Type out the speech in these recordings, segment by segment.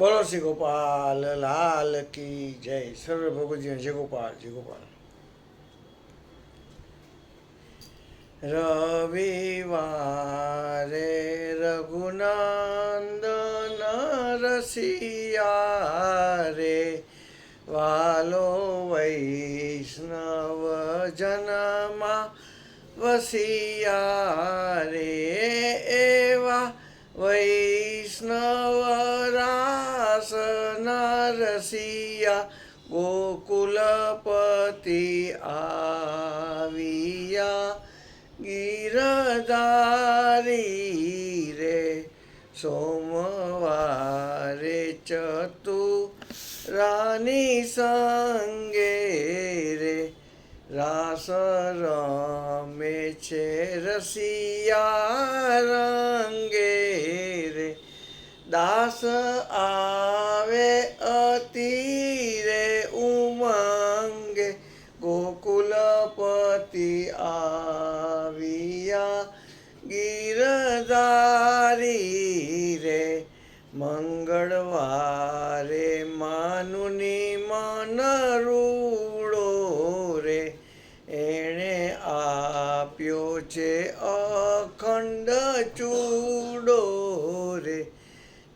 બોલો શ્રી ગોપાલ લાલ કી જય. સર્વ ભગવજી જય ગોપાલ જય ગોપાલ રવિવારે રઘુનંદન રસિયા રે વાલો વૈષ્ણવ જનમાં વસિયા રે એવા વૈષ્ણવ રસિયા ગોકુલપતિ આવિયા, ગિરધારી રે, સોમવારે ચતુરાની સંગે રે, રાસ રમે છે રસિયા રંગે રે, દાસ આવે અતિરે ઉમંગે, ગોકુલપતિ આવ્યા, ગીરધારી રે, મંગળવારે માનુની મન રૂડો રે. એણે આપ્યો છે અખંડ ચૂડો રે.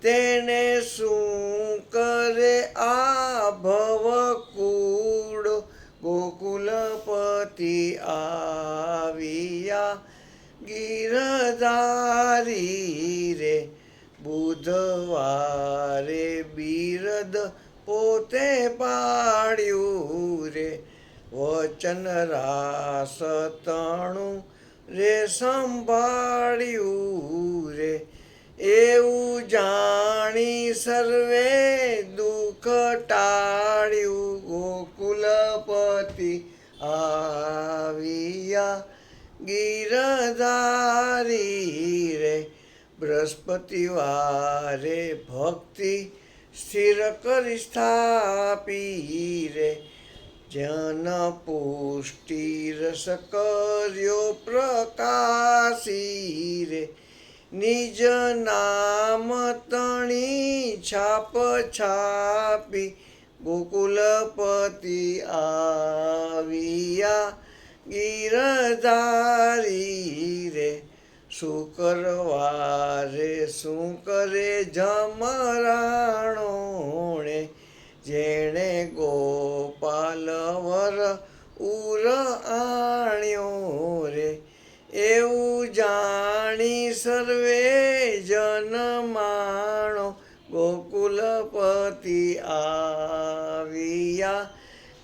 તેને શું કરે આ ભવ કૂડો ગોકુલપતિ આવ્યા, ગીરધારી રે, બુધવારે બિરદ પોતે પાડ્યું રે, વચન રાસ તણું રે સંભાળ્યું સર્વે દુઃખ ટાળ્યું, ગોકુલપતિ આવ્યા. ગીરધારી રે, બૃહસ્પતિવારે ભક્તિ સ્થિર કરી સ્થાપી રે. જન પુષ્ટિ રસ કર્યો પ્રકાશી રે. નિજ નામ તણી છાપ છાપી ગોકુલપતિ આવ્યા. ગીરધારી રે શુક્રવારે શું કરે જમરાણોણે? જેણે ગોપાલ વર ઉર આણ્યો રે એવું જાણી સર્વે જનમાણો ગોકુલપતિ આવ્યા.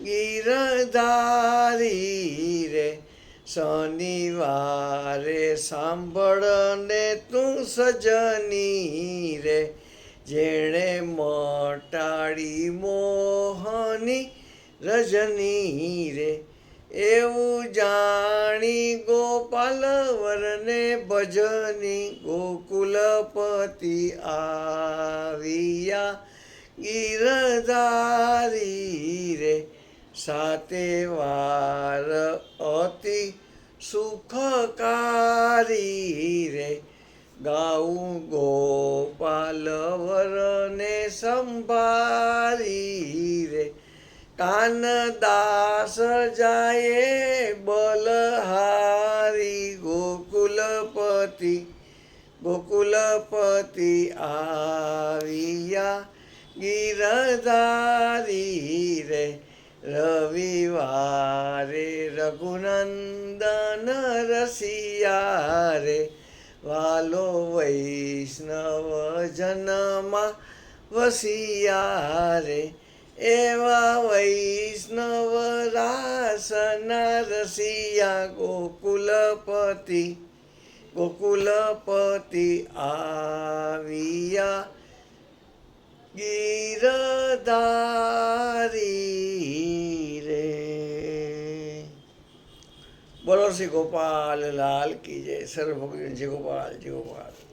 ગીરધારી રે, શનિવારે સાંભળને તું સજની રે. જેણે મટાડી મોહની રજની રે એવું જાણી ગોપાલ વરને ભજની ગોકુલપતિ આવ્યા. ગીરધારી રે સાતે વાર અતિ સુખકારી રે. ગાઉં ગોપાલ વરને સંભારી રે કાનદાસ જાય બલહારી ગોકુલપતિ ગોકુલપતિ આવ્યા ગીરધારી રે. રવિવારે રઘુનંદન રસિયા રે. વાલો વૈષ્ણવ જનમાં વસિયા રે. એવા વૈષ્ણવ રાસના રસિયા ગોકુલપતિ ગોકુલપતિ આવ્યા. ગીરધારી રે. બોલો શ્રી ગોપાલ લાલ કી જય. સર્વ ભગવાન જય ગોપાલ જય ગોપાલ.